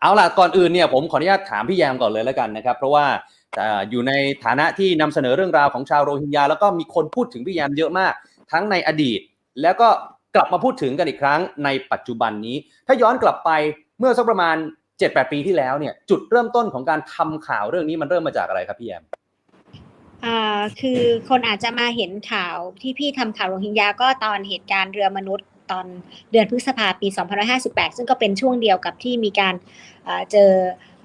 เอาล่ะก่อนอื่นเนี่ยผมขออนุญาตถามพี่แยมก่อนเลยแล้วกันนะครับ เพราะว่าอยู่ในฐานะที่นำเสนอเรื่องราวของชาวโรฮิงญาแล้วก็มีคนพูดถึงพี่แยมเยอะมาก ทั้งในอดีต แล้วก็กลับมาพูดถึงกันอีกครั้งในปัจจุบันนี้ ถ้าย้อนกลับไปเมื่อสักประมาณ 7-8 ปีที่แล้วเนี่ยจุดเริ่มต้นของการทำข่าวเรื่องนี้มันเริ่มมาจากอะไรครับพี่แยมอ่าคือคนอาจจะมาเห็นข่าวที่พี่ทำข่าวโรฮิงญาก็ตอนเหตุการณ์เรือมนุษย์ ตอนเดือนพฤษภาปี 2558 ซึ่งก็เป็นช่วงเดียวกับที่มีการอ่าเจอ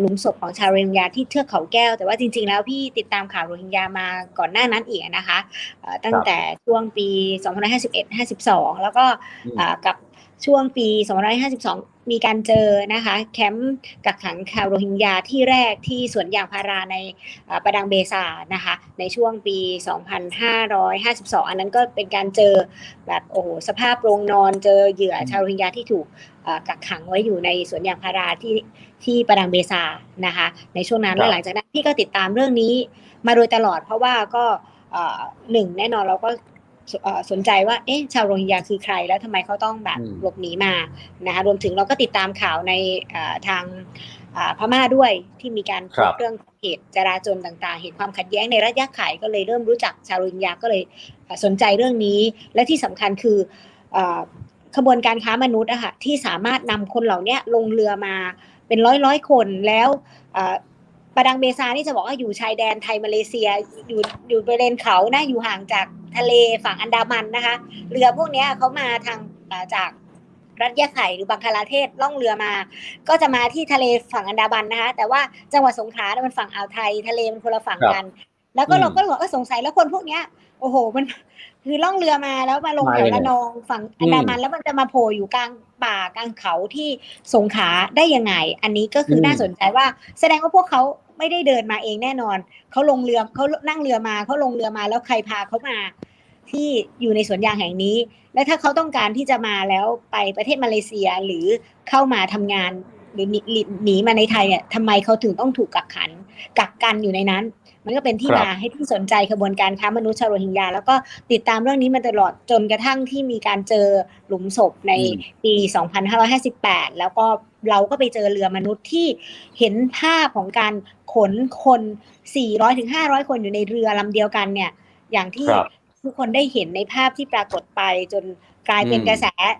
หลุมศพของชาวโรฮิงญาที่เทือกเขาแก้ว แต่ว่าจริง ๆ แล้วพี่ติดตามข่าวโรฮิงญามาก่อนหน้านั้นอีกนะคะอ่าตั้งแต่ช่วงปี 2551-52 แล้วก็อืมอ่ากับ ช่วงปี2552 มีการเจอนะคะแคมป์กักขังชาวโรฮิงญาที่แรกที่สวนยางพาราในอ่าประดังเบซานะคะในช่วงปี 2552 อันนั้นก็เป็นการเจอแบบโอ้โหสภาพโรงนอนเจอเหยื่อชาวโรฮิงญาที่ถูกอ่ากักขังไว้อยู่ในสวนยางพาราที่ที่ประดังเบซานะคะในช่วงนั้นครับและหลังจากนั้นพี่ก็ติดตามเรื่องนี้มาโดยตลอดเพราะว่าก็อ่าหนึ่งแน่นอนเราก็ สเอ่อสนใจว่าเอ๊ะชาวโรฮิงญาคือใคร แล้วทำไมเขาต้องแบบอืมหลบหนีมานะคะรวมถึงเราก็ติดตามข่าวในอ่าทางอ่าพม่าด้วยที่มีการครับเรื่องเหตุจราจรต่างๆ เหตุความขัดแย้งในระยะไขก็เลยเริ่มรู้จักชาวโรฮิงญาก็เลยอ่าสนใจเรื่องนี้ และที่สำคัญคืออาขบวนการค้ามนุษย์อะค่ะที่สามารถนำคนเหล่านี้ลงเรือมาเป็นร้อยร้อยๆคนแล้วอ่า ประดังเบซานี่จะบอกว่าอยู่ชายแดนไทยมาเลเซีย อยู่อยู่บริเวณเขานะอยู่ห่างจากทะเลฝั่งอันดามันนะคะ เรือพวกเนี้ยเขามาทางอ่าจากรัฐยะไข่หรือบังคลาเทศล่องเรือมา ก็จะมาที่ทะเลฝั่งอันดามันนะคะ แต่ว่าจังหวัดสงขลาเนี่ยมันฝั่งอ่าวไทย ทะเลมันคนละฝั่งกัน แล้วก็อืมเราก็บอกว่าสงสัยแล้วคนพวกเนี้ยโอ้โหมันคือล่องเรือมาแล้วมาลงมาแถวยังไงระนองฝั่งอันดามัน แล้วมันจะมาโผล่อยู่กลางป่ากลางเขาที่สงขลาได้ยังไง อันนี้ก็คืออมน่าสนใจว่าแสดงว่าพวกเขา ไม่ได้เดินมาเองแน่นอน เขาลงเรือเขานั่งเรือมาเขาลงเรือมาแล้วใครพาเขามาที่อยู่ในสวนยางแห่งนี้ และถ้าเขาต้องการที่จะมาแล้วไปประเทศมาเลเซียหรือเข้ามาทำงาน หรือหนีหนีหนีมาในไทยเนี่ยทำไมเขาถึงต้องถูกกักขัน กักกันอยู่ในนั้น มันก็เป็นที่ครับมาให้ที่สนใจขบวนการค้ามนุษย์ชาวโรฮิงญาแล้วก็ติดตามเรื่องนี้มาตลอดจนกระทั่งที่มีการเจอหลุมศพในอืมปี 2558 แล้วก็เราก็ไปเจอเรือมนุษย์ที่เห็นภาพของการขนคน 400ถึง500 คนอยู่ในเรือลำเดียวกันเนี่ย อย่างที่ครับทุกคนได้เห็นในภาพที่ปรากฏไปจนกลายเป็นอืมกระแสอ่า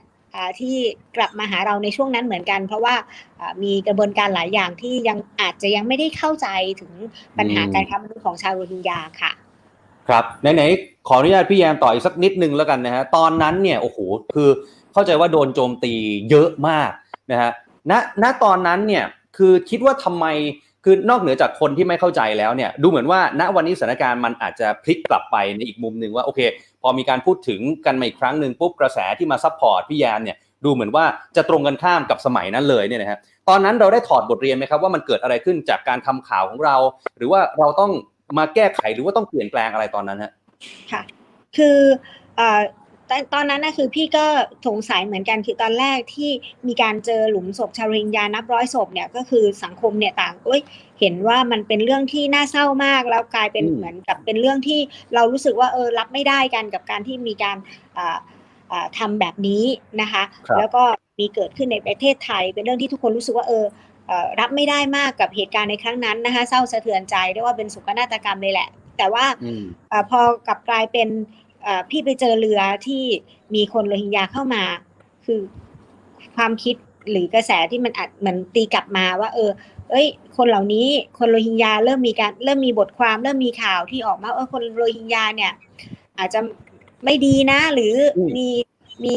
ที่กลับมาหาเราในช่วงนั้นเหมือนกัน เพราะว่าอ่ามีกระบวนการหลายอย่างที่ยังอาจจะยังไม่ได้เข้าใจถึงปัญหาการค้ามนุษย์ของชาวโรฮิงญาค่ะ ครับไหนๆขออนุญาตพี่แยมต่ออีกสักนิดนึงแล้วกันนะฮะตอนนั้นเนี่ยโอ้โหคือเข้าใจว่าโดนโจมตีเยอะมากนะฮะณณตอนนั้นเนี่ยคือคิดว่าทำไม คือนอกเหนือจากคนที่ไม่เข้าใจแล้วเนี่ยดูเหมือนว่าณวันนี้สถานการณ์มันอาจจะพลิกกลับไปในอีกมุมหนึ่งว่าโอเค พอมีการพูดถึงกันมาอีกครั้งหนึ่งปุ๊บกระแสที่มาซัพพอร์ตพี่แยมเนี่ยดูเหมือนว่าจะตรงกันข้ามกับสมัยนั้นเลยเนี่ยนะฮะตอนนั้นเราได้ถอดบทเรียนไหมครับว่ามันเกิดอะไรขึ้นจากการทำข่าวของเรา หรือว่าเราต้องมาแก้ไขหรือว่าต้องเปลี่ยนแปลงอะไรตอนนั้นฮะค่ะ คืออ่อ ตอนตอนนั้นนะคือพี่ก็สงสัยเหมือนกันคือตอนแรกที่มีการเจอหลุมศพชาวโรฮิงญานับร้อยศพเนี่ยก็คือสังคมเนี่ยต่างเอ้ยเห็นว่ามันเป็นเรื่องที่น่าเศร้ามาก แล้วกลายเป็นอืมเหมือนกับเป็นเรื่องที่เรารู้สึกว่าเออรับไม่ได้กันกับการที่มีการอ่าอ่าทำแบบนี้นะคะครับแล้วก็มีเกิดขึ้นในประเทศไทย เป็นเรื่องที่ทุกคนรู้สึกว่าเออเอ่อรับไม่ได้มากกับเหตุการณ์ในครั้งนั้นนะคะเศร้าสะเทือนใจเรียกว่าเป็นสุกนาฏกรรมเลยแหละ แต่ว่าอืมเออพอกลับกลายเป็นเอ่อ พี่ไปเจอเรือที่มีคนโรฮิงญาเข้ามา คือความคิดหรือกระแสที่มันอาจเหมือนตีกลับมาว่า เออ เอ้ย คนเหล่านี้คนโรฮิงญาเริ่มมีการเริ่มมีบทความเริ่มมีข่าวที่ออกมาเออคนโรฮิงญาเนี่ย อาจจะไม่ดีนะ หรืออมมีมี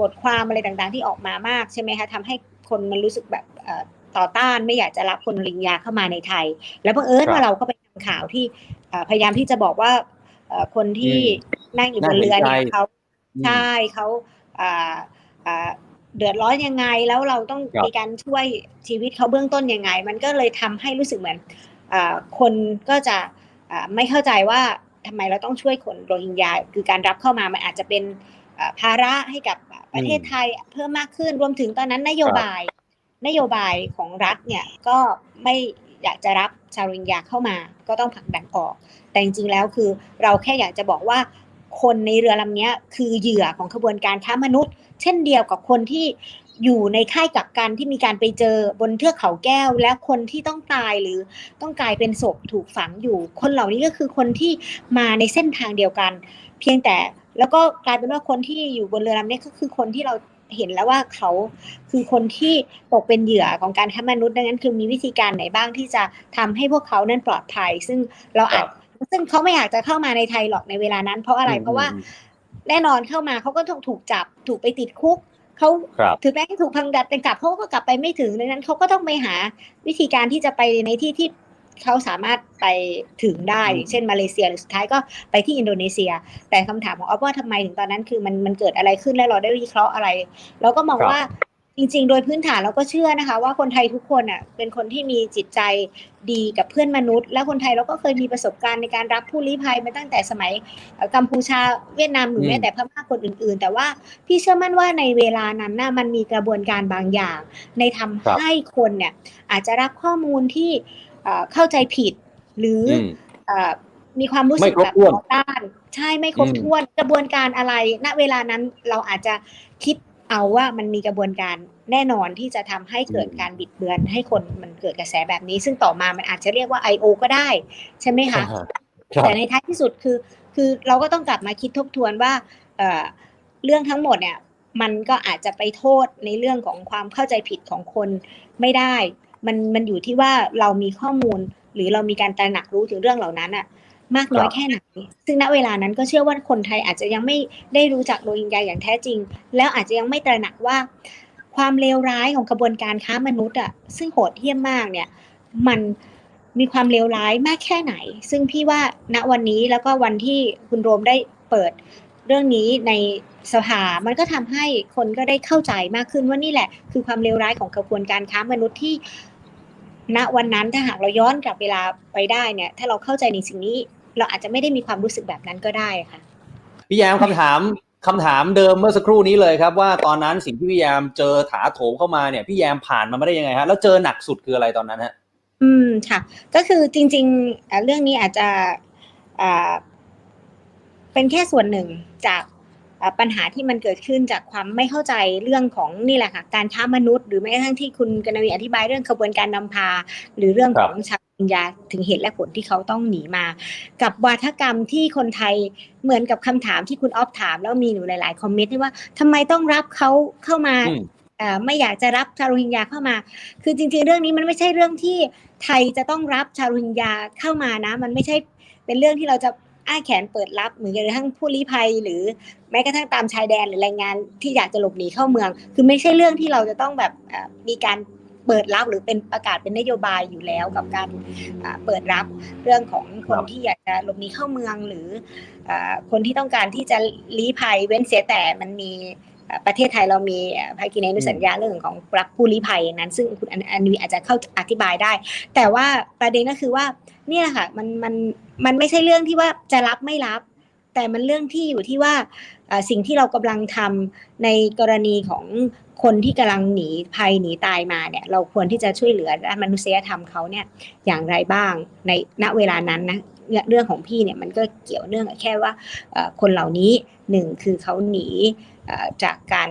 บทความอะไรต่างๆ ที่ออกมามากใช่ไหมคะทำให้คนมันรู้สึกแบบเอ่อต่อต้านไม่อยากจะรับคนโรฮิงญาเข้ามาในไทย แล้วบังเอิญครับว่าเราก็ไปทำข่าวที่เอ่อพยายามที่จะบอกว่าเอ่อคนที่อืม นั่งอยู่บนเรือเนี่ยน่าเห็นใจเขาอืมใช่เขาอ่าอ่าเดือดร้อนยังไงแล้วเราต้องครับมีการช่วยชีวิตเขาเบื้องต้นยังไง มันก็เลยทำให้รู้สึกเหมือนอ่าคนก็จะอ่าไม่เข้าใจว่าทำไมเราต้องช่วยคนโรฮิงญาคือการรับเข้ามามันอาจจะเป็นอ่าภาระให้กับประเทศไทยเพิ่มมากขึ้นรวมถึงตอนนั้นนโยบาย นโยบายของรัฐเนี่ยก็ไม่อยากจะรับชาวโรฮิงญาเข้ามา ก็ต้องผลักดันออก แต่จริงๆแล้วคือเราแค่อยากจะบอกว่า คนในเรือลำนี้คือเหยื่อของขบวนการค้ามนุษย์ เช่นเดียวกับคนที่อยู่ในค่ายกักกันที่มีการไปเจอบนเทือกเขาแก้ว และคนที่ต้องตายหรือต้องกลายเป็นศพถูกฝังอยู่ คนเหล่านี้ก็คือคนที่มาในเส้นทางเดียวกัน เพียงแต่แล้วก็กลายเป็นว่าคนที่อยู่บนเรือลำนี้ก็คือคนที่เราเห็นแล้วว่าเขาคือคนที่ตกเป็นเหยื่อของการค้ามนุษย์ดังนั้นคือมีวิธีการไหนบ้างที่จะทำให้พวกเขานั้นปลอดภัย ซึ่งเราอาจ ซึ่งเขาไม่อยากจะเข้ามาในไทยหรอกในเวลานั้น เพราะอะไรเพราะว่าแน่นอนเข้ามาเขาก็ต้องถูกจับถูกไปติดคุกเขาครับถึงแม้จะถูกพังดัดเป็นกลับเขาก็กลับไปไม่ถึงดังนั้นเขาก็ต้องไปหาวิธีการที่จะไปในที่ที่เขาสามารถไปถึงได้อืมอย่างเช่นมาเลเซียหรือสุดท้ายก็ไปที่อินโดนีเซีย แต่คำถามของออฟว่าทำไมถึงตอนนั้นคือมันมันเกิดอะไรขึ้นและเราได้วิเคราะห์อะไร เราก็มองครับว่า จริง ๆ โดยพื้นฐานเราก็เชื่อนะคะ ว่าคนไทยทุกคนอะเป็นคนที่มีจิตใจดีกับเพื่อนมนุษย์ และคนไทยเราก็เคยมีประสบการณ์ในการรับผู้ลี้ภัยมาตั้งแต่สมัยเอ่อกัมพูชาเวียดนามหรือมแม้แต่พม่าคนอื่น ๆ แต่ว่าพี่เชื่อมั่นว่าในเวลานั้นน่ะมันมีกระบวนการบางอย่าง ในทำครับให้คนเนี่ยอาจจะรับข้อมูลที่เอ่อเข้าใจผิดหรือออืมเอ่อมีความรู้สึกไม่ครบแบบถ้วนต่อต้าน ใช่ไม่ครบอืมถ้วนกระบวนการอะไร ณเวลานั้นเราอาจจะคิด เอาว่ามันมีกระบวนการแน่นอนที่จะทำให้เกิดการบิดเบือนให้คนมันเกิดกระแสแบบนี้ ซึ่งต่อมามันอาจจะเรียกว่า I.O. ก็ได้ ใช่ไหมคะครับแต่ในท้ายที่สุดคือ คือเราก็ต้องกลับมาคิดทบทวนว่าเอ่อเรื่องทั้งหมดเนี่ยมันก็อาจจะไปโทษในเรื่องของความเข้าใจผิดของคนไม่ได้ มันมันอยู่ที่ว่าเรามีข้อมูลหรือเรามีการตระหนักรู้ถึงเรื่องเหล่านั้นอะ มากน้อยครับแค่ไหน ซึ่งณเวลานั้นก็เชื่อว่าคนไทยอาจจะยังไม่ได้รู้จักโรฮิงญาอย่างแท้จริง แล้วอาจจะยังไม่ตระหนักว่า ความเลวร้ายของกระบวนการค้ามนุษย์อะซึ่งโหดเหี้ยมมากเนี่ย มันมีความเลวร้ายมากแค่ไหน ซึ่งพี่ว่าณวันนี้แล้วก็วันที่คุณโรมได้เปิดเรื่องนี้ในสภา มันก็ทำให้คนก็ได้เข้าใจมากขึ้นว่านี่แหละ คือความเลวร้ายของกระบวนการค้ามนุษย์ที่ณวันนั้นถ้าหากเราย้อนกลับเวลาไปได้เนี่ย ถ้าเราเข้าใจในสิ่งนี้ เราอาจจะไม่ได้มีความรู้สึกแบบนั้นก็ได้ค่ะ พี่แยมคำถามคำถามเดิมเมื่อสักครู่นี้เลยครับ ว่าตอนนั้นสิ่งที่พี่แยมเจอถาโถมเข้ามาเนี่ยพี่แยมผ่านมันมาได้ยังไงฮะแล้วเจอหนักสุดคืออะไรตอนนั้นฮะอืมค่ะ ก็คือจริงๆอะเรื่องนี้อาจจะอ่าเป็นแค่ส่วนหนึ่งจากอะปัญหาที่มันเกิดขึ้นจากความไม่เข้าใจเรื่องของนี่แหละค่ะการค้ามนุษย์ หรือแม้กระทั่งที่คุณกนวีอธิบายเรื่องขบวนการนำพา หรือเรื่องของชาว อินยาถึงเหตุและผลที่เขาต้องหนีมา กับวาทกรรมที่คนไทยเหมือนกับคำถามที่คุณออฟถาม แล้วมีอยู่หลาย ๆ คอมเมนต์ที่ว่าทำไมต้องรับเขาเข้ามาอืมเอ่อไม่อยากจะรับชาวโรฮิงญาเข้ามา คือจริง ๆ เรื่องนี้มันไม่ใช่เรื่องที่ไทยจะต้องรับชาวโรฮิงญาเข้ามานะ มันไม่ใช่เป็นเรื่องที่เราจะอ้าแขนเปิดรับเหมือนกระทั่งผู้ลี้ภัย หรือแม้กระทั่งตามชายแดนหรือแรงงานที่อยากจะหลบหนีเข้าเมือง คือไม่ใช่เรื่องที่เราจะต้องแบบเอ่อมีการ เปิดรับหรือเป็นประกาศเป็นนโยบายอยู่แล้วกับการอ่าเปิดรับเรื่องของคนครับที่อยากจะหลบหนีเข้าเมืองหรืออ่าคนที่ต้องการที่จะลี้ภัยเว้นเสียแต่มันมีเอ่อประเทศไทยเรามีเอ่อภาคีในอนุสัญญาเรื่องของรับผู้ลี้ภัยนั้น ซึ่งคุณอันอันนี้อาจจะเข้าอธิบายได้ แต่ว่าประเด็นก็คือว่าเนี่ยค่ะมันมันมันไม่ใช่เรื่องที่ว่าจะรับไม่รับ แต่มันเรื่องที่อยู่ที่ว่าสิ่งที่เรากำลังทำในกรณีของคนที่กำลังหนีภัยหนีตายมาเนี่ย เราควรที่จะช่วยเหลือมนุษยธรรมเขาเนี่ยอย่างไรบ้างในณเวลานั้นนะเรื่องของพี่เนี่ยมันก็เกี่ยวเนื่องแค่ว่าคนเหล่านี้หนึ่งคือเขาหนีจากการ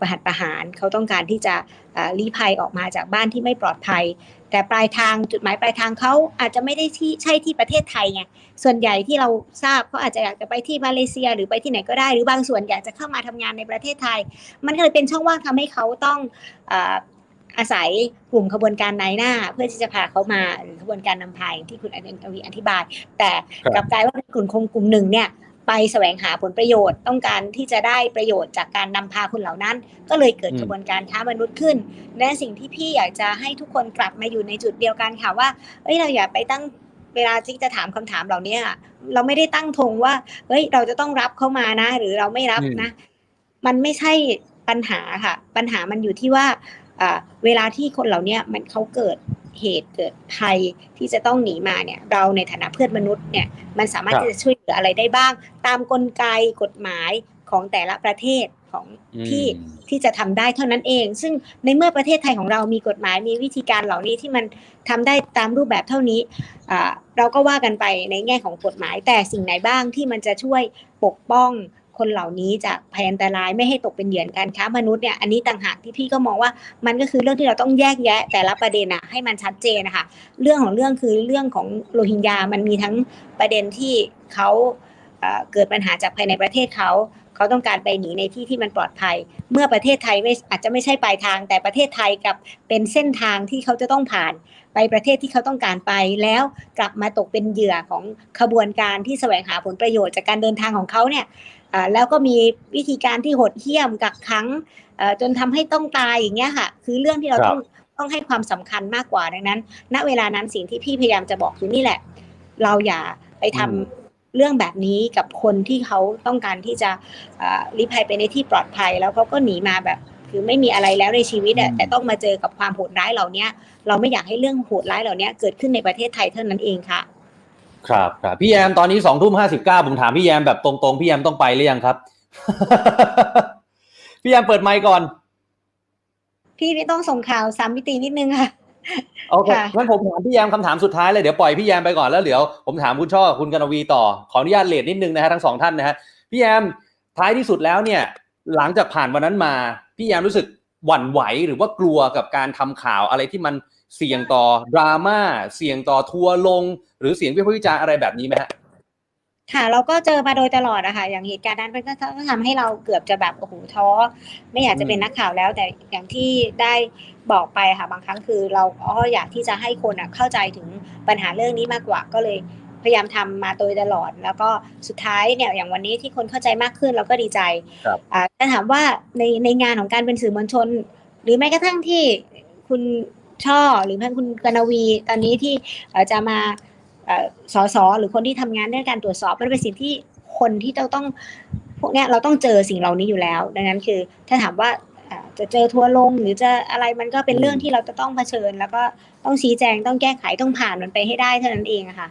ประหัตประหารเขาต้องการที่จะเอ่อลี้ภัยออกมาจากบ้านที่ไม่ปลอดภัย แต่ปลายทางจุดหมายปลายทางเขาอาจจะไม่ได้ที่ใช่ที่ประเทศไทยไงส่วนใหญ่ที่เราทราบเขาอาจจะอยากจะไปที่มาเลเซีย หรือไปที่ไหนก็ได้ หรือบางส่วนอยากจะเข้ามาทำงานในประเทศไทย มันก็เลยเป็นช่องว่างทำให้เขาต้องเอ่ออาศัยกลุ่มขบวนการนายหน้า เพื่อที่จะพาเขามาหรือขบวนการนำพาอย่างที่คุณอนันทวีอธิบาย แต่ครับกลับกลายว่าเป็นกลุ่มคงกลุ่มหนึ่งเนี่ย ไปแสวงหาผลประโยชน์ ต้องการที่จะได้ประโยชน์จากการนำพาคนเหล่านั้น ก็เลยเกิดอืมกระบวนการค้ามนุษย์ขึ้น และสิ่งที่พี่อยากจะให้ทุกคนกลับมาอยู่ในจุดเดียวกันค่ะว่าเอ้ยเราอย่าไปตั้งเวลาที่จะถามคำถามเหล่านี้อะเราไม่ได้ตั้งธงว่าเฮ้ยเราจะต้องรับเข้ามานะ หรือเราไม่รับนะ มันไม่ใช่ปัญหาค่ะ ปัญหามันอยู่ที่ว่าอ่าเวลาที่คนเหล่านี้มันเขาเกิด เหตุเกิดภัยที่จะต้องหนีมาเนี่ย เราในฐานะเพื่อนมนุษย์เนี่ยมันสามารถครับที่จะช่วยเหลืออะไรได้บ้าง ตามกลไกกฎหมายของแต่ละประเทศของที่อืมที่จะทำได้เท่านั้นเอง ซึ่งในเมื่อประเทศไทยของเรามีกฎหมายมีวิธีการเหล่านี้ที่มันทำได้ตามรูปแบบเท่านี้อ่าเราก็ว่ากันไปในแง่ของกฎหมาย แต่สิ่งไหนบ้างที่มันจะช่วยปกป้อง คนเหล่านี้จากภัยอันตรายไม่ให้ตกเป็นเหยื่อการค้ามนุษย์เนี่ยอันนี้ต่างหากที่พี่ก็มองว่ามันก็คือเรื่องที่เราต้องแยกแยะ แต่ละประเด็นอะให้มันชัดเจนนะคะเรื่องของเรื่องคือเรื่องของโรฮิงญา มันมีทั้งประเด็นที่เขาเกิดปัญหาจากภายในประเทศเขาเขาต้องการไปหนีในที่ที่มันปลอดภัย เมื่อประเทศไทยไม่อาจจะไม่ใช่ปลายทาง แต่ประเทศไทยกับเป็นเส้นทางที่เขาจะต้องผ่านไปประเทศที่เขาต้องการไปแล้วกลับมาตกเป็นเหยื่อของขบวนการที่แสวงหาผลประโยชน์จากการเดินทางของเขาเนี่ย แล้วก็มีวิธีการที่โหดเหี้ยมกักขังเอ่อจนทำให้ต้องตายอย่างเงี้ยค่ะ คือเรื่องที่เราครับต้องต้องให้ความสำคัญมากกว่าดังนั้น ณเวลานั้นสิ่งที่พี่พยายามจะบอกคือนี่แหละ เราอย่าไปทำอืมเรื่องแบบนี้กับคนที่เขาต้องการที่จะอ่าลี้ภัยไปในที่ปลอดภัย แล้วเขาก็หนีมาแบบคือไม่มีอะไรแล้วในชีวิตอะอืมแต่ต้องมาเจอกับความโหดร้ายเหล่านี้เราไม่อยากให้เรื่องโหดร้ายเหล่านี้เกิดขึ้นในประเทศไทยเท่านั้นเองค่ะ ครับครับพี่แยมตอนนี้สองทุ่มห้าสิบเก้าผมถามพี่แยมแบบตรงๆ พี่แยมต้องไปหรือยังครับ พี่แยมเปิดไมค์ก่อน พี่ไม่ต้องส่งข่าวสามมิตินิดนึงค่ะโอเคค่ะงั้นผมถามพี่แยมคำถามสุดท้ายเลยเดี๋ยวปล่อยพี่แยมไปก่อนแล้วเดี๋ยวผมถามคุณช่อกับคุณกนวีต่อขออนุญาตเลทนิดนึงนะฮะทั้งสองท่านนะฮะพี่แยมท้ายที่สุดแล้วเนี่ย หลังจากผ่านวันนั้นมา พี่แยมรู้สึกหวั่นไหวหรือว่ากลัวกับการทำข่าวอะไรที่มัน เสี่ยงต่อดราม่าเสี่ยงต่อทัวร์ลง หรือเสียงวิพากษ์วิจารณ์อะไรแบบนี้ไหมฮะค่ะเราก็เจอมาโดยตลอดอะค่ะอย่างเหตุการณ์นั้นมันก็ก็ทำให้เราเกือบจะแบบโอ้โหท้อไม่อยากจะเป็นนักข่าวแล้ว แต่อย่างที่ได้บอกไปค่ะบางครั้งคือ เราก็อยากที่จะให้คนอะเข้าใจถึงปัญหาเรื่องนี้มากกว่าก็เลยพยายามทำมาโดยตลอด แล้วก็สุดท้ายเนี่ยอย่างวันนี้ที่คนเข้าใจมากขึ้นเราก็ดีใจครับอ่าถ้าถามว่าในในงานของการเป็นสื่อมวลชน หรือแม้กระทั่งที่คุณ ช่อ หรือแม้คุณกนวีตอนนี้ที่จะมาสอสอหรือคนที่ทำงานเรื่องการตรวจสอบมันเป็นสิ่งที่คนที่เราต้องพวกเนี้ยเราต้องเจอสิ่งเหล่านี้อยู่แล้ว ดังนั้นคือถ้าถามว่าจะเจอทัวลงหรือจะอะไรมันก็เป็นเรื่องที่เราจะต้องเผชิญ แล้วก็ต้องชี้แจงต้องแก้ไขต้องผ่านมันไปให้ได้เท่านั้นเองค่ะ